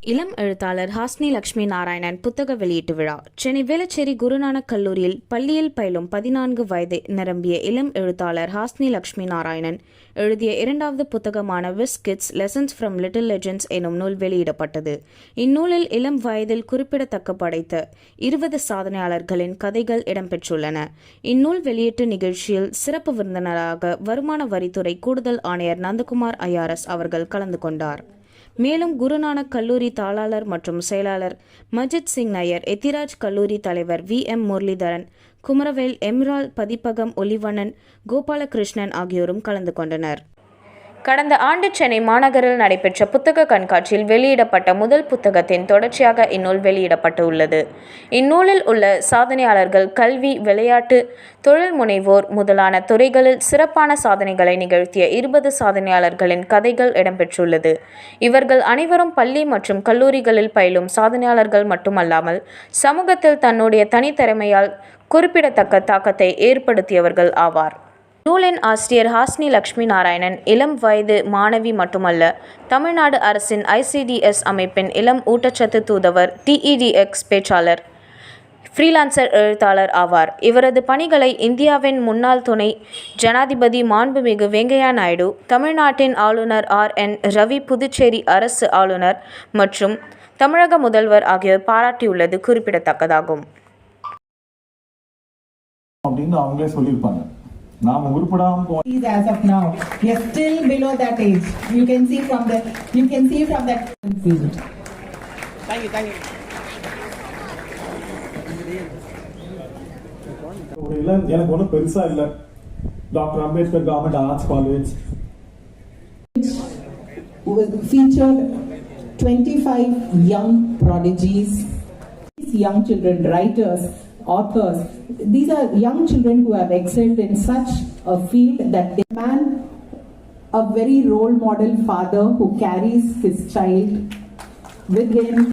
இளம் எழுத்தாளர் ஹாஸ்னி லட்சுமி நாராயணன் புத்தக வெளியீட்டு விழா. சென்னை வேளச்சேரி குருநானக் கல்லூரியில் பள்ளியில் பயிலும் பதினான்கு வயது நிரம்பிய இளம் எழுத்தாளர் ஹாஸ்னி லட்சுமி நாராயணன் எழுதிய இரண்டாவது புத்தகமான whiz kids lessons from little legends எனும் நூல் வெளியிடப்பட்டது. இந்நூலில் இளம் வயதில் குறிப்பிடத்தக்க படைத்த இருபது சாதனையாளர்களின் கதைகள் இடம்பெற்றுள்ளன. இந்நூல் வெளியீட்டு நிகழ்ச்சியில் சிறப்பு விருந்தினராக வருமான வரித்துறை கூடுதல் ஆணையர் நந்தகுமார் ஐஆர்எஸ் அவர்கள் கலந்து கொண்டார். மேலும் குருநானக் கல்லூரி தாளாளர் மற்றும் செயலாளர் மஜித் சிங் நயர் எத்திராஜ் கல்லூரி தலைவர் we. M. Muralidharan Kumaravel Emerald பதிப்பகம் ஒலிவண்ணன் கோபாலகிருஷ்ணன் ஆகியோரும் கலந்து கொண்டனர். கடந்த ஆண்டு சென்னை மாநகரில் நடைபெற்ற புத்தக கண்காட்சியில் வெளியிடப்பட்ட முதல் புத்தகத்தின் தொடர்ச்சியாக இந்நூல் வெளியிடப்பட்டு உள்ளது இந்நூலில் உள்ள சாதனையாளர்கள் கல்வி விளையாட்டு தொழில் முனைவோர் முதலான துறைகளில் சிறப்பான சாதனைகளை நிகழ்த்திய இருபது சாதனையாளர்களின் கதைகள் இடம்பெற்றுள்ளது. இவர்கள் அனைவரும் பள்ளி மற்றும் கல்லூரிகளில் பயிலும் சாதனையாளர்கள் மட்டுமல்லாமல் சமூகத்தில் தன்னுடைய தனித்திறமையால் குறிப்பிடத்தக்க தாக்கத்தை ஏற்படுத்தியவர்கள் ஆவார். நூலின் ஆசிரியர் ஹாஸ்னி லக்ஷ்மி நாராயணன் இளம் வயது மாணவி மட்டுமல்ல தமிழ்நாடு அரசின் ஐசிடிஎஸ் அமைப்பின் இளம் ஊட்டச்சத்து தூதுவர் டிஇடிஎக்ஸ் பேச்சாளர் ஃப்ரீலான்சர் எழுத்தாளர் ஆவார். இவரது பணிகளை இந்தியாவின் முன்னாள் துணை ஜனாதிபதி மாண்புமிகு வெங்கையா நாயுடு தமிழ்நாட்டின் ஆளுநர் ஆர். என். ரவி புதுச்சேரி அரசு ஆளுநர் மற்றும் தமிழக முதல்வர் ஆகியோர் பாராட்டியுள்ளது குறிப்பிடத்தக்கதாகும். அப்படின்னு அவங்களே சொல்லியிருப்பாங்க. நாம உருப்படாம போ is as of now. We are still below that age. You can see from the you can see from that field. ஒரு இல்ல எனக்கு ஒன்றும் பெருசா இல்ல doctor Ambedkar government arts college was featured 25 young prodigies, these young children, writers, authors. These are young children who have excelled in such a field that they man a very role model father who carries his child with him